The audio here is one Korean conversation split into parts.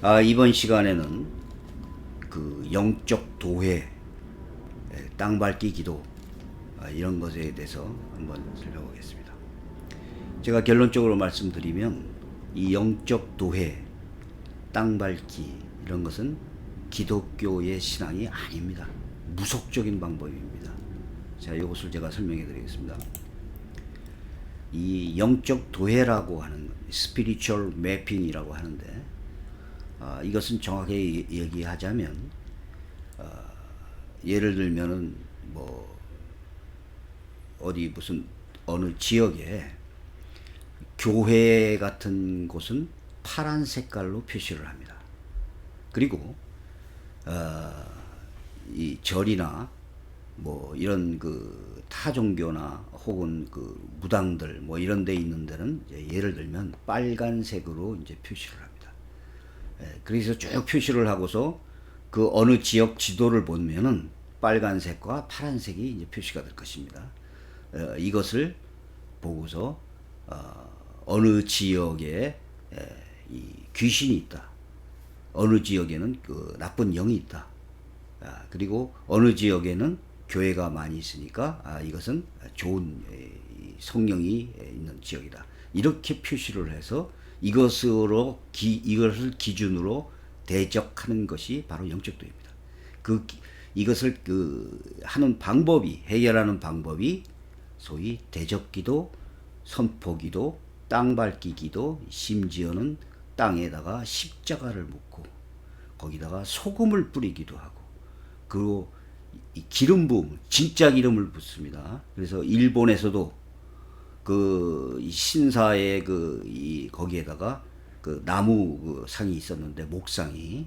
아, 이번 시간에는 그 영적 도회, 예, 땅밟기 기도 아, 이런 것에 대해서 한번 살펴보겠습니다. 제가 결론적으로 말씀드리면 이 영적 도회, 땅 밟기 이런 것은 기독교의 신앙이 아닙니다. 무속적인 방법입니다. 자, 이것을 제가 설명해 드리겠습니다. 이 영적 도해라고 하는 스피리추얼 매핑이라고 하는데 아, 이것은 정확히 얘- 얘기하자면 어, 예를 들면은 뭐 어디 무슨 어느 지역에 교회 같은 곳은 파란 색깔로 표시를 합니다. 그리고 어, 이 절이나 뭐 이런 그 타종교나 혹은 그 무당들 뭐 이런 데 있는 데는 예를 들면 빨간색으로 이제 표시를 합니다. 예, 그래서 쭉 표시를 하고서 그 어느 지역 지도를 보면은 빨간색과 파란색이 이제 표시가 될 것입니다. 어, 이것을 보고서 어, 어느 지역에 에, 이 귀신이 있다. 어느 지역에는 그 나쁜 영이 있다. 아, 그리고 어느 지역에는 교회가 많이 있으니까 아, 이것은 좋은 에, 이 성령이 에, 있는 지역이다. 이렇게 표시를 해서 이것으로 기, 이것을 기준으로 대적하는 것이 바로 영적도입니다. 그 기- 이것을 그 하는 방법이 해결하는 방법이 소위 대적기도, 선포기도, 땅밟기기도, 심지어는 땅에다가 십자가를 묻고 거기다가 소금을 뿌리기도 하고 그리고 이 기름 부음 진짜 기름을 붓습니다. 그래서 일본에서도 그이 신사의 그 이 거기에다가 그 나무 그 상이 있었는데 목상이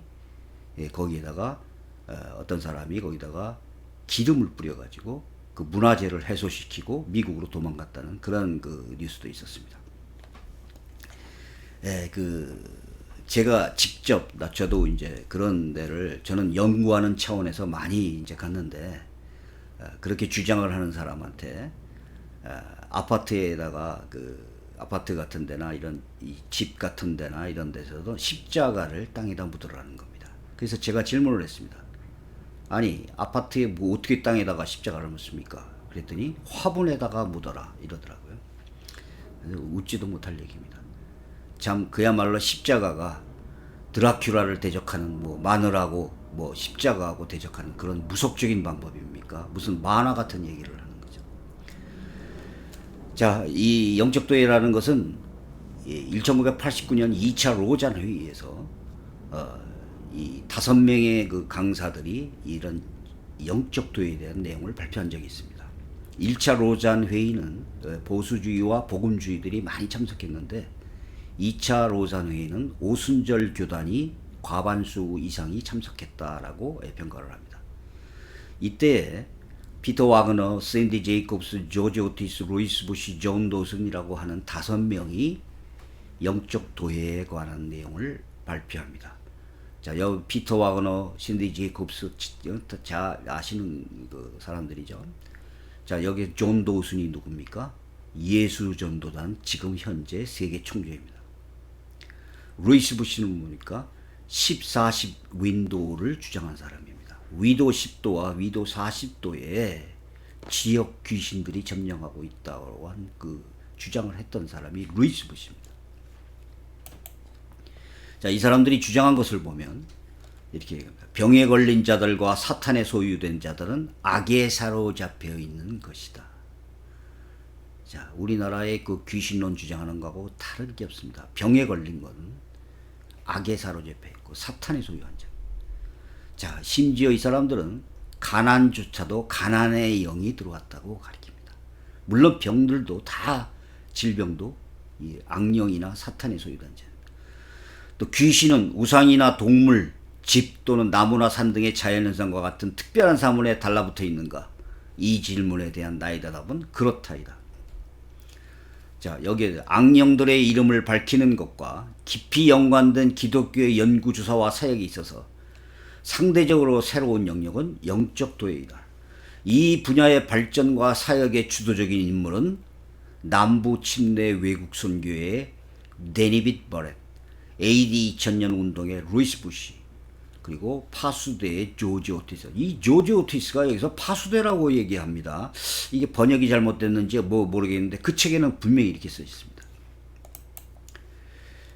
예, 거기에다가 어, 어떤 사람이 거기다가 기름을 뿌려가지고 그 문화재를 해소시키고 미국으로 도망갔다는 그런 그 뉴스도 있었습니다. 예, 그 제가 직접 나 저도 이제 그런 데를 저는 연구하는 차원에서 많이 이제 갔는데 어, 그렇게 주장을 하는 사람한테 어, 아파트에다가 그 아파트 같은 데나 이런 이집 같은 데나 이런 데서도 십자가를 땅에다 묻으라는 겁니다. 그래서 제가 질문을 했습니다. 아니 아파트에 뭐 어떻게 땅에다가 십자가를 묻습니까? 그랬더니 화분에다가 묻어라 이러더라고요. 웃지도 못할 얘기입니다. 참 그야말로 십자가가 드라큘라를 대적하는 뭐 마늘하고 뭐 십자가하고 대적하는 그런 무속적인 방법입니까? 무슨 만화 같은 얘기를 하는. 자, 이 영적 도회라는 것은 1989년 2차 로잔 회의에서 어, 이 다섯 명의 그 강사들이 이런 영적도에 대한 내용을 발표한 적이 있습니다. 1차 로잔 회의는 어, 보수주의와 복음주의들이 많이 참석했는데 2차 로잔 회의는 오순절 교단이 과반수 이상이 참석했다라고 평가를 합니다. 이때 피터 와그너, 샌디 제이콥스, 조지 오티스, 루이스 부시, 존 도슨이라고 하는 다섯 명이 영적 도회에 관한 내용을 발표합니다. 자, 여 피터 와그너, 샌디 제이콥스 자 아시는 그 사람들이죠. 자, 여기 존 도슨이 누굽니까? 예수 전도단 지금 현재 세계 총재입니다. 루이스 부시는 뭡니까? 10, 40 윈도우를 주장한 사람입니다. 위도 10도와 위도 40도에 지역 귀신들이 점령하고 있다고 한 그 주장을 했던 사람이 루이스 부시입니다. 자, 이 사람들이 주장한 것을 보면 이렇게 얘기합니다. 병에 걸린 자들과 사탄에 소유된 자들은 악에 사로잡혀 있는 것이다. 자, 우리나라의 그 귀신론 주장하는 거하고 다를 게 없습니다. 병에 걸린 건 악에 사로잡혀 있고 사탄의 소유한 자. 자, 심지어 이 사람들은 가난조차도 가난의 영이 들어왔다고 가리킵니다. 물론 병들도 다 질병도 이 악령이나 사탄의 소유한 자. 또 귀신은 우상이나 동물, 집 또는 나무나 산 등의 자연현상과 같은 특별한 사물에 달라붙어 있는가? 이 질문에 대한 나의 대답은 그렇다이다. 자, 여기에 악령들의 이름을 밝히는 것과 깊이 연관된 기독교의 연구 조사와 사역이 있어서 상대적으로 새로운 영역은 영적 도회이다. 이 분야의 발전과 사역의 주도적인 인물은 남부 침례 외국 선교회의 데니빗 버렛, AD 2000년 운동의 루이스 부시 그리고 파수대의 조지 오티스. 이 조지 오티스가 여기서 파수대라고 얘기합니다. 이게 번역이 잘못됐는지 뭐 모르겠는데 그 책에는 분명히 이렇게 써 있습니다.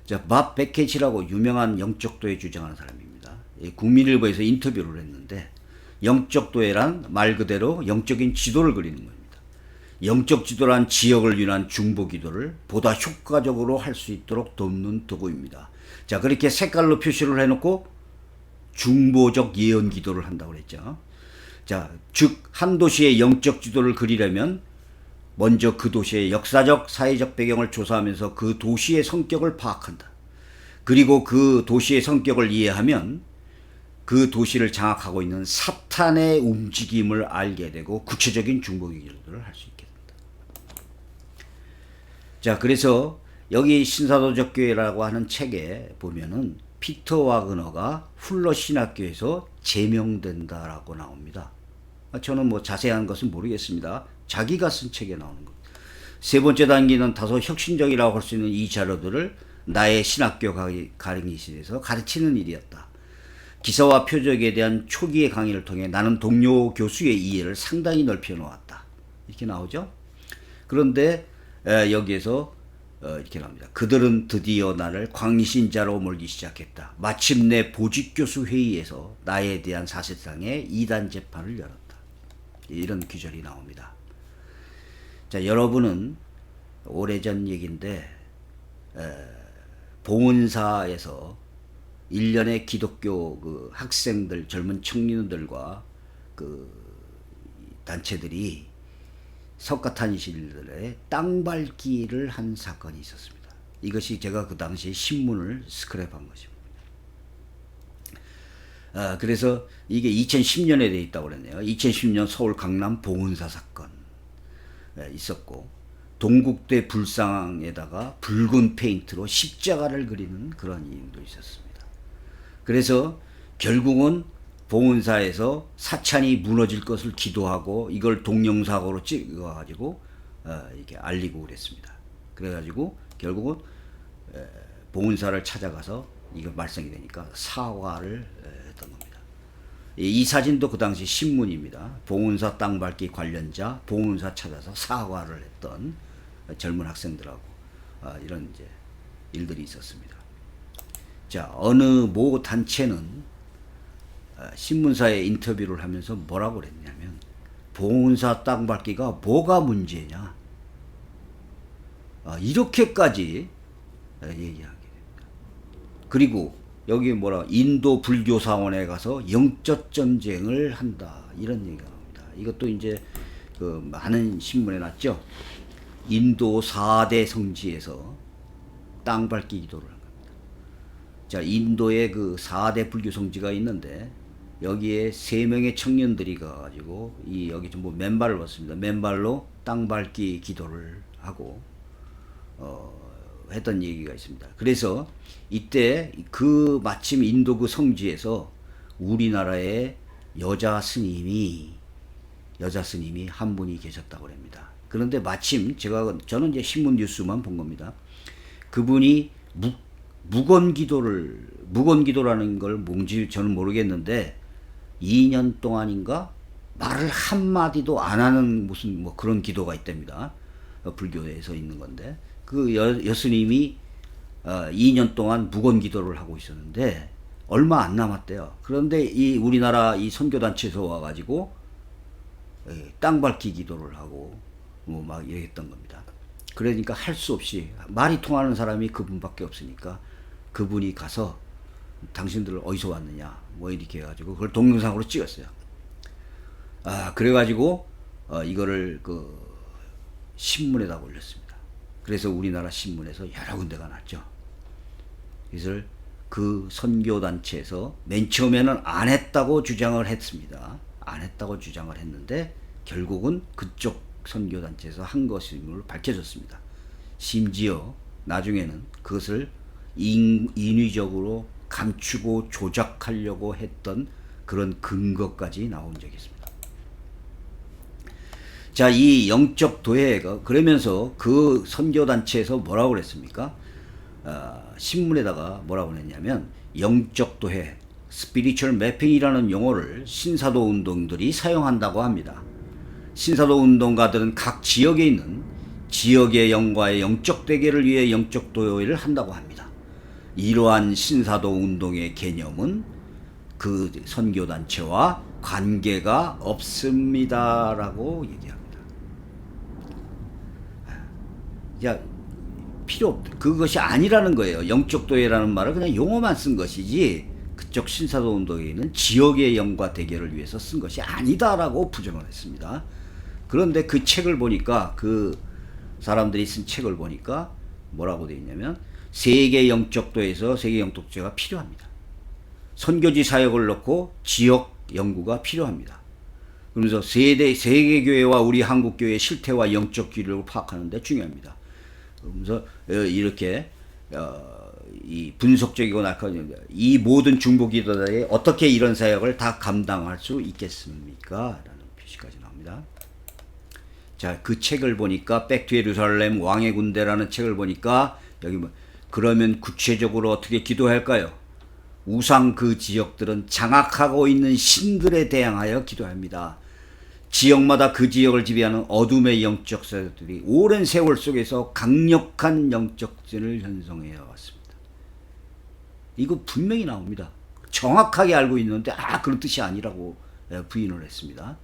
자, 밥 베켓이라고 유명한 영적도에 주장하는 사람입니다. 이 국민일보에서 인터뷰를 했는데 영적도회란 말 그대로 영적인 지도를 그리는 겁니다. 영적 지도란 지역을 위한 중보 기도를 보다 효과적으로 할 수 있도록 돕는 도구입니다. 자, 그렇게 색깔로 표시를 해놓고 중보적 예언 기도를 한다고 그랬죠. 자, 즉, 한 도시의 영적 지도를 그리려면 먼저 그 도시의 역사적, 사회적 배경을 조사하면서 그 도시의 성격을 파악한다. 그리고 그 도시의 성격을 이해하면 그 도시를 장악하고 있는 사탄의 움직임을 알게 되고 구체적인 중보 기도를 할 수 있게 된다. 자, 그래서 여기 신사도적 교회라고 하는 책에 보면은 피터 와그너가 훌러 신학교에서 제명된다라고 나옵니다. 아, 저는 뭐 자세한 것은 모르겠습니다. 자기가 쓴 책에 나오는 것. 세 번째 단계는 다소 혁신적이라고 할 수 있는 이 자료들을 나의 신학교 강의실에서 가르치는 일이었다. 기사와 표적에 대한 초기의 강의를 통해 나는 동료 교수의 이해를 상당히 넓혀 놓았다. 이렇게 나오죠. 그런데 여기에서 어, 이렇게 나옵니다. 그들은 드디어 나를 광신자로 몰기 시작했다. 마침내 보직교수 회의에서 나에 대한 사실상의 이단 재판을 열었다. 이런 귀절이 나옵니다. 자, 여러분은 오래전 얘기인데 봉은사에서 일련의 기독교 그 학생들, 젊은 청년들과 그 단체들이 석가탄신일들의 땅 밟기를 한 사건이 있었습니다. 이것이 제가 그 당시에 신문을 스크랩한 것입니다. 아, 그래서 이게 2010년에 돼 있다고 그랬네요. 2010년 서울 강남 봉은사 사건 있었고 동국대 불상에다가 붉은 페인트로 십자가를 그리는 그런 이유도 있었습니다. 그래서 결국은 봉은사에서 사찬이 무너질 것을 기도하고 이걸 동영상으로 찍어가지고 어, 이렇게 알리고 그랬습니다. 그래가지고 결국은 에, 봉은사를 찾아가서 이거 말썽이 되니까 사과를 에, 했던 겁니다. 이, 이 사진도 그 당시 신문입니다. 봉은사 땅 밟기 관련자 봉은사 찾아서 사과를 했던 젊은 학생들하고 어, 이런 이제 일들이 있었습니다. 자 어느 모 단체는 어, 신문사에 인터뷰를 하면서 뭐라고 그랬냐면 봉은사 땅 밟기가 뭐가 문제냐 아, 이렇게까지 어, 얘기하게 됩니다. 그리고 여기 뭐라 인도 불교 사원에 가서 영적 전쟁을 한다 이런 얘기가 나옵니다. 이것도 이제 그 많은 신문에 났죠. 인도 4대 성지에서 땅 밟기 기도를 한 겁니다. 자, 인도에 그 4대 불교 성지가 있는데 여기에 세 명의 청년들이 가가지고 이 여기 전부 맨발을 벗습니다. 맨발로 땅 밟기 기도를 하고 어, 했던 얘기가 있습니다. 그래서 이때 그 마침 인도 그 성지에서 우리나라의 여자 스님이 여자 스님이 한 분이 계셨다고 합니다. 그런데 마침 제가 저는 이제 신문 뉴스만 본 겁니다. 그분이 무, 무건 기도를 무건 기도라는 걸 뭔지 저는 모르겠는데 2년 동안인가 말을 한 마디도 안 하는 무슨 뭐 그런 기도가 있답니다. 어, 불교에서 있는 건데 그 여, 여스님이 어, 2년 동안 무건 기도를 하고 있었는데 얼마 안 남았대요. 그런데 이 우리나라 이 선교 단체에서 와가지고 예, 땅 밟기 기도를 하고 뭐 막 이랬던 겁니다. 그러니까 할 수 없이 말이 통하는 사람이 그분밖에 없으니까 그분이 가서 당신들 어디서 왔느냐 뭐 이렇게 해가지고 그걸 동영상으로 찍었어요. 아 그래가지고 어, 이거를 그 신문에다 올렸습니다. 그래서 우리나라 신문에서 여러 군데가 났죠. 그래서 그 선교 단체에서 맨 처음에는 안 했다고 주장을 했습니다. 안 했다고 주장을 했는데 결국은 그쪽 선교 단체에서 한 것임을 밝혀졌습니다. 심지어 나중에는 그것을 인, 인위적으로 감추고 조작하려고 했던 그런 근거까지 나온 적이 있습니다. 자, 이 영적 도회가 그러면서 그 선교 단체에서 뭐라고 그랬습니까? 어, 신문에다가 뭐라고 했냐면 영적 도해 스피리추얼 매핑이라는 용어를 신사도 운동들이 사용한다고 합니다. 신사도 운동가들은 각 지역에 있는 지역의 영과의 영적 대결을 위해 영적 도회를 한다고 합니다. 이러한 신사도 운동의 개념은 그 선교 단체와 관계가 없습니다라고 얘기합니다. 야 필요 없 그것이 아니라는 거예요. 영적 도회라는 말을 그냥 용어만 쓴 것이지 그쪽 신사도 운동에는 지역의 영과 대결을 위해서 쓴 것이 아니다라고 부정을 했습니다. 그런데 그 책을 보니까 그 사람들이 쓴 책을 보니까 뭐라고 되어 있냐면 세계 영적도에서 세계 영적도가 필요합니다. 선교지 사역을 넣고 지역 연구가 필요합니다. 그러면서 세대 세계 교회와 우리 한국 교회의 실태와 영적 기류를 파악하는 데 중요합니다. 그러면서 어, 이렇게 어, 이 분석적이고 낙하이 모든 중보 기도자에 어떻게 이런 사역을 다 감당할 수 있겠습니까? 라는 표시까지 나옵니다. 자, 그 책을 보니까 백투 예루살렘 왕의 군대라는 책을 보니까 여기 뭐 그러면 구체적으로 어떻게 기도할까요? 우상 그 지역들은 장악하고 있는 신들에 대항하여 기도합니다. 지역마다 그 지역을 지배하는 어둠의 영적 세력들이 오랜 세월 속에서 강력한 영적 진을 형성해 왔습니다. 이거 분명히 나옵니다. 정확하게 알고 있는데 아 그런 뜻이 아니라고 예, 부인을 했습니다.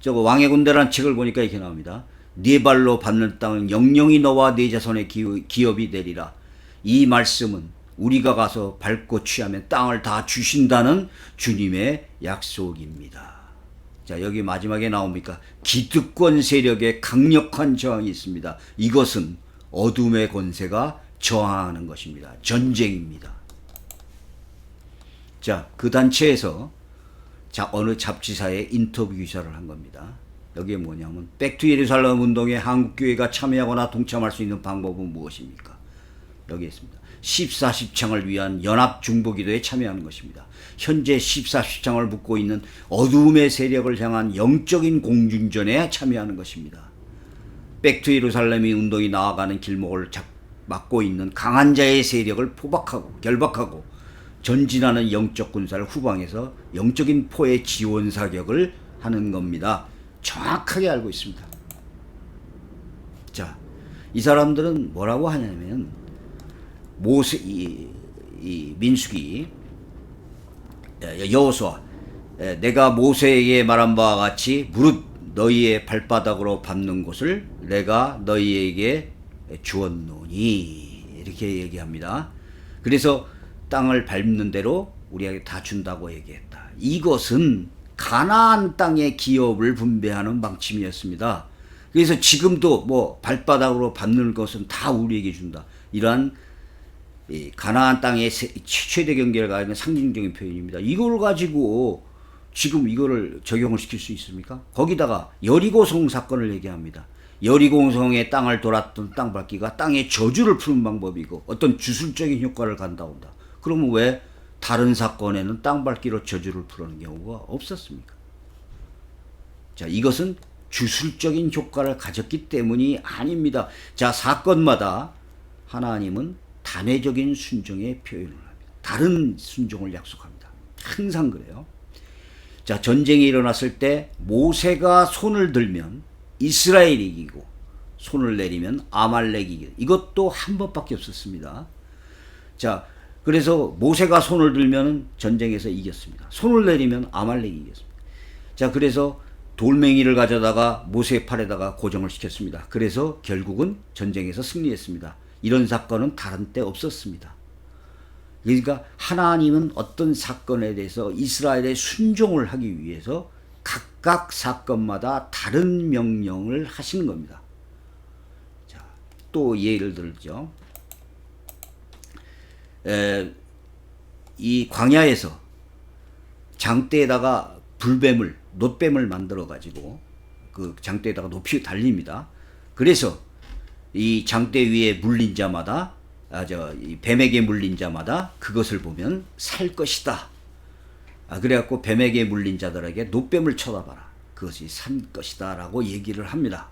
저거 왕의 군대라는 책을 보니까 이렇게 나옵니다. 네 발로 밟는 땅은 영영이 너와 네 자손의 기업이 되리라. 이 말씀은 우리가 가서 밟고 취하면 땅을 다 주신다는 주님의 약속입니다. 자, 여기 마지막에 나옵니까? 기득권 세력의 강력한 저항이 있습니다. 이것은 어둠의 권세가 저항하는 것입니다. 전쟁입니다. 자, 그 단체에서 자, 어느 잡지사에 인터뷰 기사를 한 겁니다. 여기에 뭐냐면 백투 예루살렘 운동에 한국교회가 참여하거나 동참할 수 있는 방법은 무엇입니까? 여기 있습니다. 14십창을 위한 연합 중보기도에 참여하는 것입니다. 현재 14십창을 묶고 있는 어둠의 세력을 향한 영적인 공중전에 참여하는 것입니다. 백투 예루살렘이 운동이 나아가는 길목을 막고 있는 강한 자의 세력을 포박하고 결박하고 전진하는 영적 군사를 후방에서 영적인 포의 지원 사격을 하는 겁니다. 정확하게 알고 있습니다. 자, 이 사람들은 뭐라고 하냐면 모세 이, 이 민수기 여호수아 내가 모세에게 말한 바와 같이 무릇 너희의 발바닥으로 밟는 곳을 내가 너희에게 주었노니 이렇게 얘기합니다. 그래서 땅을 밟는 대로 우리에게 다 준다고 얘기했다. 이것은 가나안 땅의 기업을 분배하는 방침이었습니다. 그래서 지금도 뭐 발바닥으로 밟는 것은 다 우리에게 준다. 이러한 가나안 땅의 최대 경계를 가지는 상징적인 표현입니다. 이걸 가지고 지금 이거를 적용을 시킬 수 있습니까? 거기다가 여리고성 사건을 얘기합니다. 여리고성의 땅을 돌았던 땅밟기가 땅의 저주를 푸는 방법이고 어떤 주술적인 효과를 간다온다. 그러면 왜 다른 사건에는 땅밟기로 저주를 풀는 경우가 없었습니까? 자, 이것은 주술적인 효과를 가졌기 때문이 아닙니다. 자, 사건마다 하나님은 단회적인 순종의 표현을 합니다. 다른 순종을 약속합니다. 항상 그래요. 자, 전쟁이 일어났을 때 모세가 손을 들면 이스라엘이 이기고 손을 내리면 아말렉이 이기고 이것도 한 번밖에 없었습니다. 자, 그래서 모세가 손을 들면 전쟁에서 이겼습니다. 손을 내리면 아말렉이 이겼습니다. 자, 그래서 돌멩이를 가져다가 모세의 팔에다가 고정을 시켰습니다. 그래서 결국은 전쟁에서 승리했습니다. 이런 사건은 다른 때 없었습니다. 그러니까 하나님은 어떤 사건에 대해서 이스라엘의 순종을 하기 위해서 각각 사건마다 다른 명령을 하시는 겁니다. 자, 또 예를 들죠. 에, 이 광야에서 장대에다가 불뱀을 놋뱀을 만들어 가지고 그 장대에다가 높이 달립니다. 그래서 이 장대 위에 물린 자마다 아, 저, 이 뱀에게 물린 자마다 그것을 보면 살 것이다. 아, 그래갖고 뱀에게 물린 자들에게 노뱀을 쳐다봐라. 그것이 산 것이다. 라고 얘기를 합니다.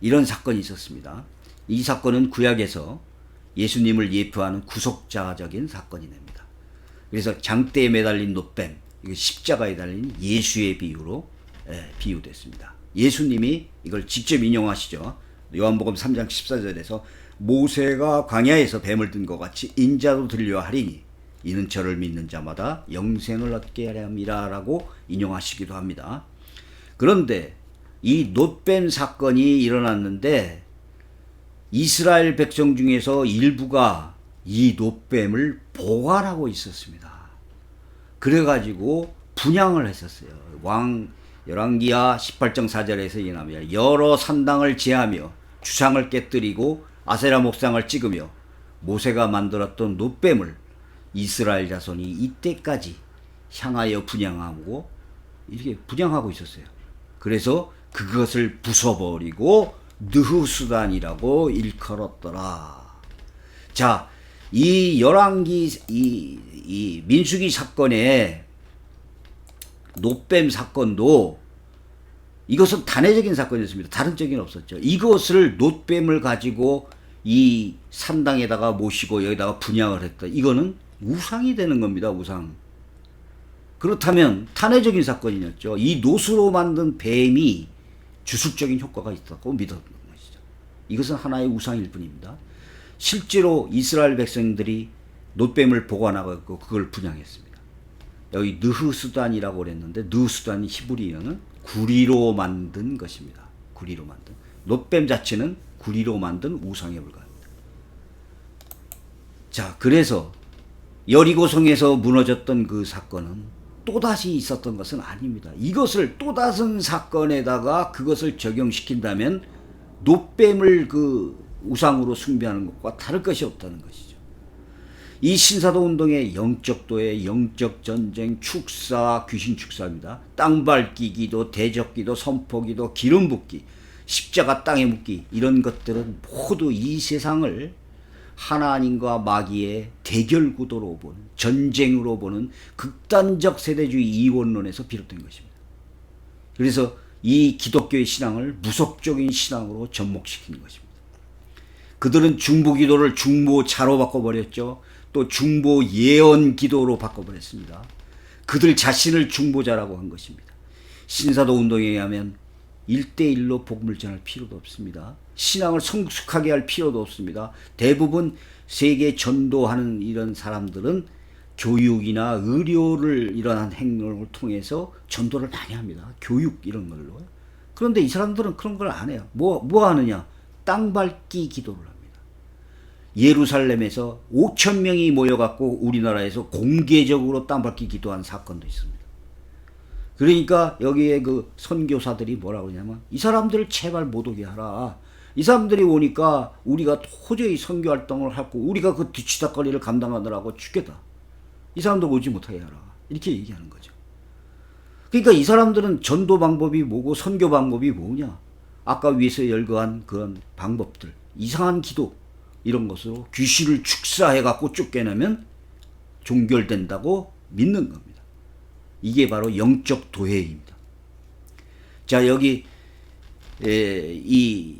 이런 사건이 있었습니다. 이 사건은 구약에서 예수님을 예표하는 구속자적인 사건이 됩니다. 그래서 장대에 매달린 노뱀, 십자가에 달린 예수의 비유로 예, 비유됐습니다. 예수님이 이걸 직접 인용하시죠. 요한복음 3장 14절에서 모세가 광야에서 뱀을 든 것 같이 인자도 들려 하리니 이는 저를 믿는 자마다 영생을 얻게 하려 함이라라고 인용하시기도 합니다. 그런데 이 노뱀 사건이 일어났는데 이스라엘 백성 중에서 일부가 이 노뱀을 보관하고 있었습니다. 그래가지고 분양을 했었어요. 왕 열왕기하 18장 4절에서 이나며 여러 산당을 제하며 주상을 깨뜨리고 아세라 목상을 찍으며 모세가 만들었던 노뱀을 이스라엘 자손이 이때까지 향하여 분양하고 이렇게 분양하고 있었어요. 그래서 그것을 부숴버리고 느후수단이라고 일컬었더라. 자, 이 열왕기 이, 이 민수기 사건에 노뱀 사건도 이것은 단회적인 사건이었습니다. 다른 적이 없었죠. 이것을 노뱀을 가지고 이 산당에다가 모시고 여기다가 분양을 했다. 이거는 우상이 되는 겁니다. 우상. 그렇다면 탄회적인 사건이었죠. 이 노수로 만든 뱀이 주술적인 효과가 있었고 믿었던 것이죠. 이것은 하나의 우상일 뿐입니다. 실제로 이스라엘 백성들이 노뱀을 보관하고 그걸 분양했습니다. 여기 느흐수단이라고 그랬는데 느흐수단이 히브리어는 구리로 만든 것입니다. 구리로 만든 노뱀 자체는 구리로 만든 우상에 불과합니다. 자, 그래서 여리고성에서 무너졌던 그 사건은 또다시 있었던 것은 아닙니다. 이것을 또 다른 사건에다가 그것을 적용시킨다면 노뱀을 그 우상으로 숭배하는 것과 다를 것이 없다는 것이죠. 이 신사도 운동의 영적도의 영적 전쟁, 축사, 귀신 축사입니다. 땅 밟기 기도, 대적 기도, 선포 기도, 기름 붓기, 십자가 땅에 묻기 이런 것들은 모두 이 세상을 하나님과 마귀의 대결 구도로 보는 전쟁으로 보는 극단적 세대주의 이원론에서 비롯된 것입니다. 그래서 이 기독교의 신앙을 무속적인 신앙으로 접목시킨 것입니다. 그들은 중보 기도를 중보 자로 바꿔버렸죠. 또 중보 예언 기도로 바꿔버렸습니다. 그들 자신을 중보자라고 한 것입니다. 신사도 운동에 의하면 1대1로 복음을 전할 필요도 없습니다. 신앙을 성숙하게 할 필요도 없습니다. 대부분 세계 전도하는 이런 사람들은 교육이나 의료를 이러한 행동을 통해서 전도를 많이 합니다. 교육 이런 걸로. 그런데 이 사람들은 그런 걸 안 해요. 뭐, 뭐 하느냐? 땅 밟기 기도를. 예루살렘에서 5천 명이 모여갖고 우리나라에서 공개적으로 땅 밟기 기도한 사건도 있습니다. 그러니까 여기에 그 선교사들이 뭐라고 하냐면 이 사람들을 제발 못 오게 하라. 이 사람들이 오니까 우리가 도저히 선교 활동을 하고 우리가 그 뒤치다거리를 감당하느라고 죽겠다. 이 사람들 오지 못하게 하라. 이렇게 얘기하는 거죠. 그러니까 이 사람들은 전도 방법이 뭐고 선교 방법이 뭐냐? 아까 위에서 열거한 그런 방법들, 이상한 기도 이런 것으로 귀신을 축사해 갖고 쫓겨내면 종결된다고 믿는 겁니다. 이게 바로 영적 도해입니다. 자 여기 에, 이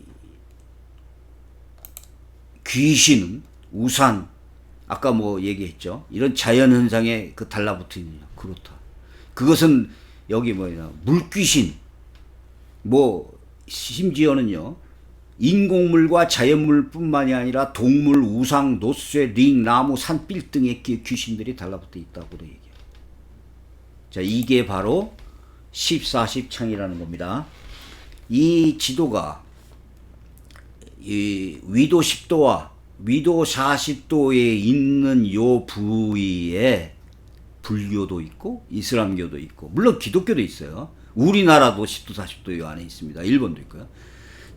귀신은 우산 아까 뭐 얘기했죠. 이런 자연 현상에 그 달라붙으느냐 그렇다. 그것은 여기 뭐냐 물귀신 뭐 심지어는요 인공물과 자연물뿐만이 아니라 동물, 우상, 노쇠, 링, 나무, 산, 빌 등의 귀신들이 달라붙어 있다고도 얘기해요. 자, 이게 바로 14십 창이라는 겁니다. 이 지도가 이 위도 10도와 위도 40도에 있는 요 부위에 불교도 있고 이슬람교도 있고 물론 기독교도 있어요. 우리나라도 10도 40도 요 안에 있습니다. 일본도 있고요.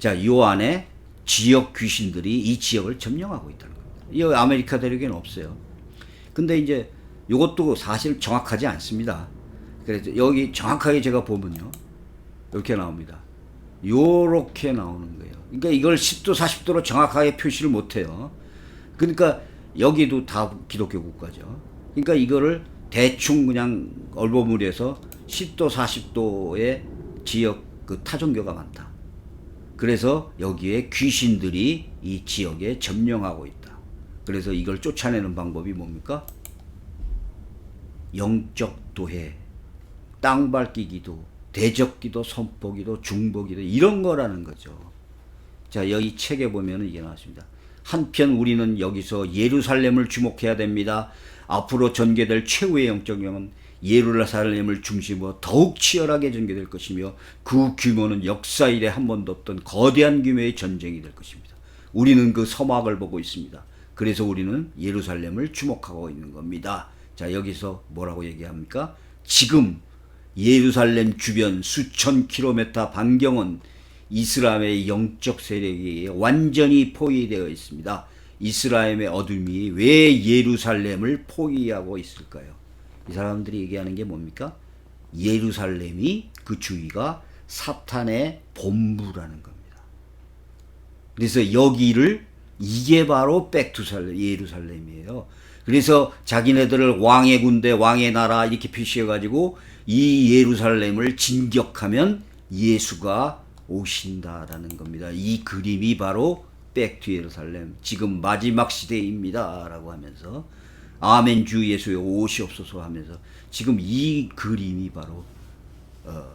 자, 요 안에 지역 귀신들이 이 지역을 점령하고 있다는 겁니다. 이 아메리카 대륙에는 없어요. 근데 이제 요것도 사실 정확하지 않습니다. 그래서 여기 정확하게 제가 보면요. 이렇게 나옵니다. 요렇게 나오는 거예요. 그러니까 이걸 10도, 40도로 정확하게 표시를 못 해요. 그러니까 여기도 다 기독교 국가죠. 그러니까 이거를 대충 그냥 얼버무려서 10도, 40도의 지역 그 타종교가 많다. 그래서 여기에 귀신들이 이 지역에 점령하고 있다. 그래서 이걸 쫓아내는 방법이 뭡니까? 영적 도해, 땅 밟기 기도, 대적 기도, 선포 기도, 중보 기도 이런 거라는 거죠. 자, 여기 책에 보면은 이게 나왔습니다. 한편 우리는 여기서 예루살렘을 주목해야 됩니다. 앞으로 전개될 최후의 영적 영은 예루살렘을 중심으로 더욱 치열하게 전개될 것이며 그 규모는 역사 이래 한 번도 없던 거대한 규모의 전쟁이 될 것입니다. 우리는 그 서막을 보고 있습니다. 그래서 우리는 예루살렘을 주목하고 있는 겁니다. 자, 여기서 뭐라고 얘기합니까? 지금 예루살렘 주변 수천 킬로미터 반경은 이스라엘의 영적 세력이 완전히 포위되어 있습니다. 이스라엘의 어둠이 왜 예루살렘을 포위하고 있을까요? 이 사람들이 얘기하는 게 뭡니까? 예루살렘이 그 주위가 사탄의 본부라는 겁니다. 그래서 여기를 이게 바로 백투살렘 예루살렘이에요. 그래서 자기네들을 왕의 군대, 왕의 나라 이렇게 표시해 가지고 이 예루살렘을 진격하면 예수가 오신다라는 겁니다. 이 그림이 바로 백투 예루살렘 지금 마지막 시대입니다라고 하면서 아멘 주 예수여 오시옵소서 하면서 지금 이 그림이 바로 어,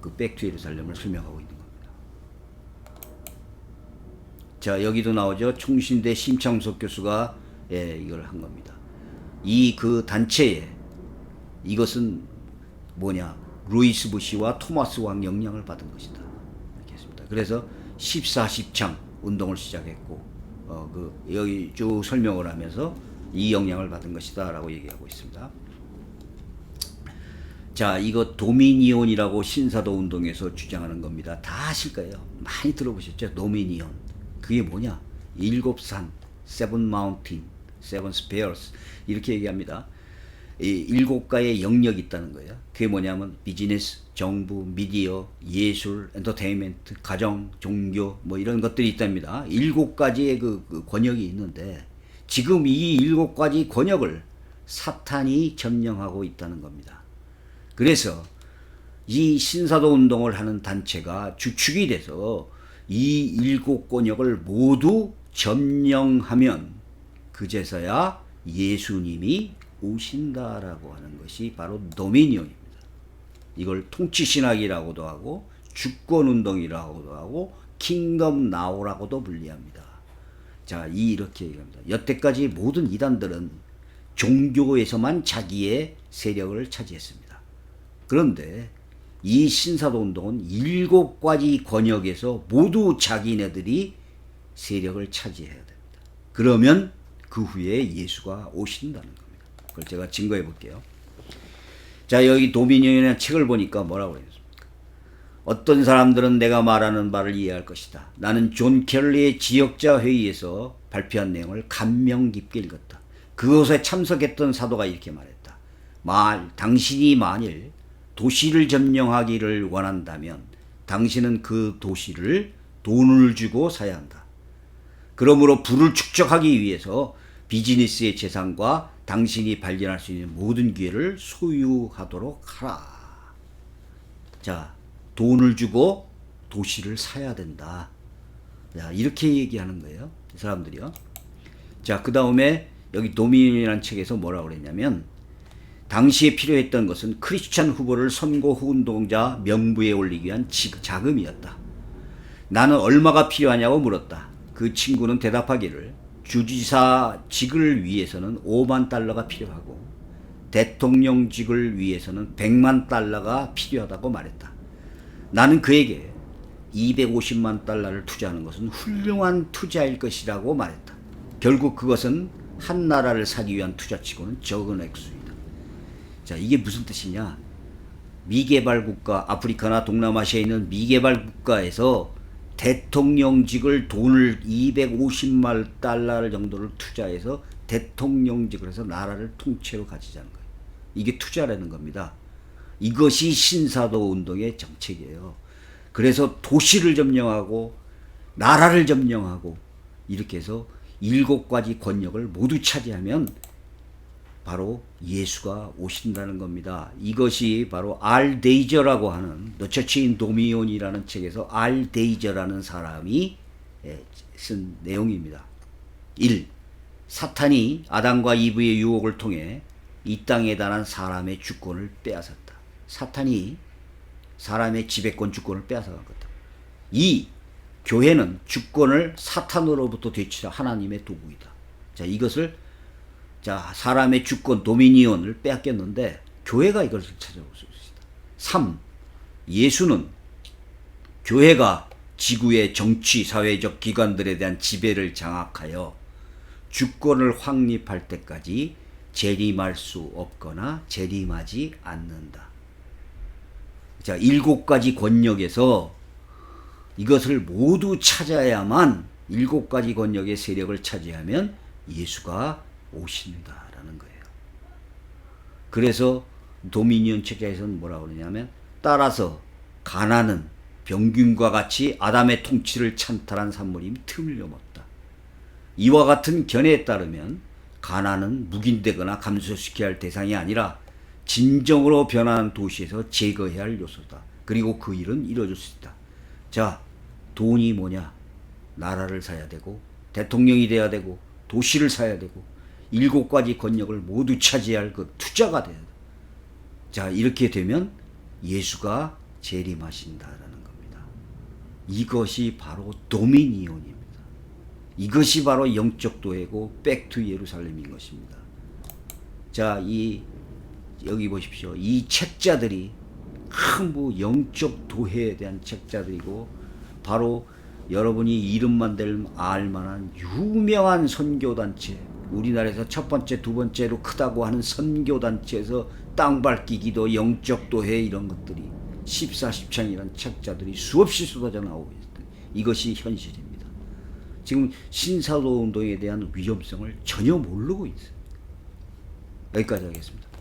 그 백투 예루살렘을 설명하고 있는 겁니다. 자 여기도 나오죠. 충신대 심창석 교수가 예, 이걸 한 겁니다. 이 그 단체에 이것은 뭐냐 루이스 부시와 토마스 왕 영향을 받은 것이다. 이렇게 했습니다. 그래서 14, 10창 운동을 시작했고 어, 그 여기 쭉 설명을 하면서 이 영향을 받은 것이다라고 얘기하고 있습니다. 자, 이거 도미니온이라고 신사도 운동에서 주장하는 겁니다. 다 아실 거예요. 많이 들어보셨죠? 도미니온. 그게 뭐냐? 일곱 산, 세븐 마운틴, 세븐 스페어스 이렇게 얘기합니다. 이 일곱 가의 영역이 있다는 거예요. 그게 뭐냐면 비즈니스, 정부, 미디어, 예술, 엔터테인먼트, 가정, 종교 뭐 이런 것들이 있답니다. 일곱 가지의 그, 그 권역이 있는데 지금 이 일곱 가지 권역을 사탄이 점령하고 있다는 겁니다. 그래서 이 신사도 운동을 하는 단체가 주축이 돼서 이 일곱 권역을 모두 점령하면 그제서야 예수님이 오신다라고 하는 것이 바로 도미니온입니다. 이걸 통치신학이라고도 하고 주권운동이라고도 하고 킹덤 나우라고도 불리합니다. 자, 이렇게 얘기합니다. 여태까지 모든 이단들은 종교에서만 자기의 세력을 차지했습니다. 그런데 이 신사도 운동은 일곱 가지 권역에서 모두 자기네들이 세력을 차지해야 됩니다. 그러면 그 후에 예수가 오신다는 겁니다. 그걸 제가 증거해 볼게요. 자, 여기 도미니언이라는 책을 보니까 뭐라고 그랬습니까? 어떤 사람들은 내가 말하는 바를 이해할 것이다. 나는 존 켈리의 지역자 회의에서 발표한 내용을 감명 깊게 읽었다. 그것에 참석했던 사도가 이렇게 말했다. 말, 당신이 만일 도시를 점령하기를 원한다면 당신은 그 도시를 돈을 주고 사야 한다. 그러므로 부를 축적하기 위해서 비즈니스의 재산과 당신이 발견할 수 있는 모든 기회를 소유하도록 하라. 자, 돈을 주고 도시를 사야 된다. 자, 이렇게 얘기하는 거예요. 이 사람들이요. 자, 그 다음에 여기 도민이라는 책에서 뭐라고 그랬냐면, 당시에 필요했던 것은 크리스찬 후보를 선거 운동자 명부에 올리기 위한 자금이었다. 나는 얼마가 필요하냐고 물었다. 그 친구는 대답하기를 주지사직을 위해서는 5만 달러가 필요하고 대통령직을 위해서는 100만 달러가 필요하다고 말했다. 나는 그에게 250만 달러를 투자하는 것은 훌륭한 투자일 것이라고 말했다. 결국 그것은 한 나라를 사기 위한 투자치고는 적은 액수이다. 자, 이게 무슨 뜻이냐? 미개발 국가, 아프리카나 동남아시아에 있는 미개발 국가에서 대통령직을 돈을 250만 달러 정도를 투자해서 대통령직을 해서 나라를 통째로 가지자는 거예요. 이게 투자라는 겁니다. 이것이 신사도 운동의 정책이에요. 그래서 도시를 점령하고 나라를 점령하고 이렇게 해서 일곱 가지 권력을 모두 차지하면 바로 예수가 오신다는 겁니다. 이것이 바로 알 데이저라고 하는 in Dominion이라는 책에서 알 데이저라는 사람이 예, 쓴 내용입니다. 1. 사탄이 아담과 이브의 유혹을 통해 이 땅에 달한 사람의 주권을 빼앗았다. 사탄이 사람의 지배권 주권을 빼앗아간 거다. 이 교회는 주권을 사탄으로부터 되찾아 하나님의 도구이다. 자, 이것을 자, 사람의 주권 도미니온을 빼앗겼는데 교회가 이것을 찾아올 수 있다. 3. 예수는 교회가 지구의 정치, 사회적 기관들에 대한 지배를 장악하여 주권을 확립할 때까지 재림할 수 없거나 재림하지 않는다. 자, 일곱 가지 권력에서 이것을 모두 찾아야만 일곱 가지 권력의 세력을 차지하면 예수가 오신다라는 거예요. 그래서 도미니언 책자에서는 뭐라고 그러냐면 따라서 가나는 병균과 같이 아담의 통치를 찬탈한 산물임 틀림없다. 이와 같은 견해에 따르면 가나는 묵인되거나 감소시켜야 할 대상이 아니라 진정으로 변화한 도시에서 제거해야 할 요소다. 그리고 그 일은 이루어질 수 있다. 자, 돈이 뭐냐? 나라를 사야 되고 대통령이 돼야 되고 도시를 사야 되고 일곱 가지 권력을 모두 차지할 그 투자가 돼야 돼. 자, 이렇게 되면 예수가 재림하신다라는 겁니다. 이것이 바로 도미니온입니다. 이것이 바로 영적 도회고 백투 예루살렘인 것입니다. 자, 이 여기 보십시오. 이 책자들이 한부 영적 도회에 대한 책자들이고 바로 여러분이 이름만 될 알만한 유명한 선교단체 우리나라에서 첫 번째 두 번째로 크다고 하는 선교단체에서 땅밟기 기도 영적 도회 이런 것들이 14, 10장이라는 책자들이 수없이 쏟아져 나오고 있다. 이것이 현실입니다. 지금 신사도 운동에 대한 위험성을 전혀 모르고 있어요. 여기까지 하겠습니다.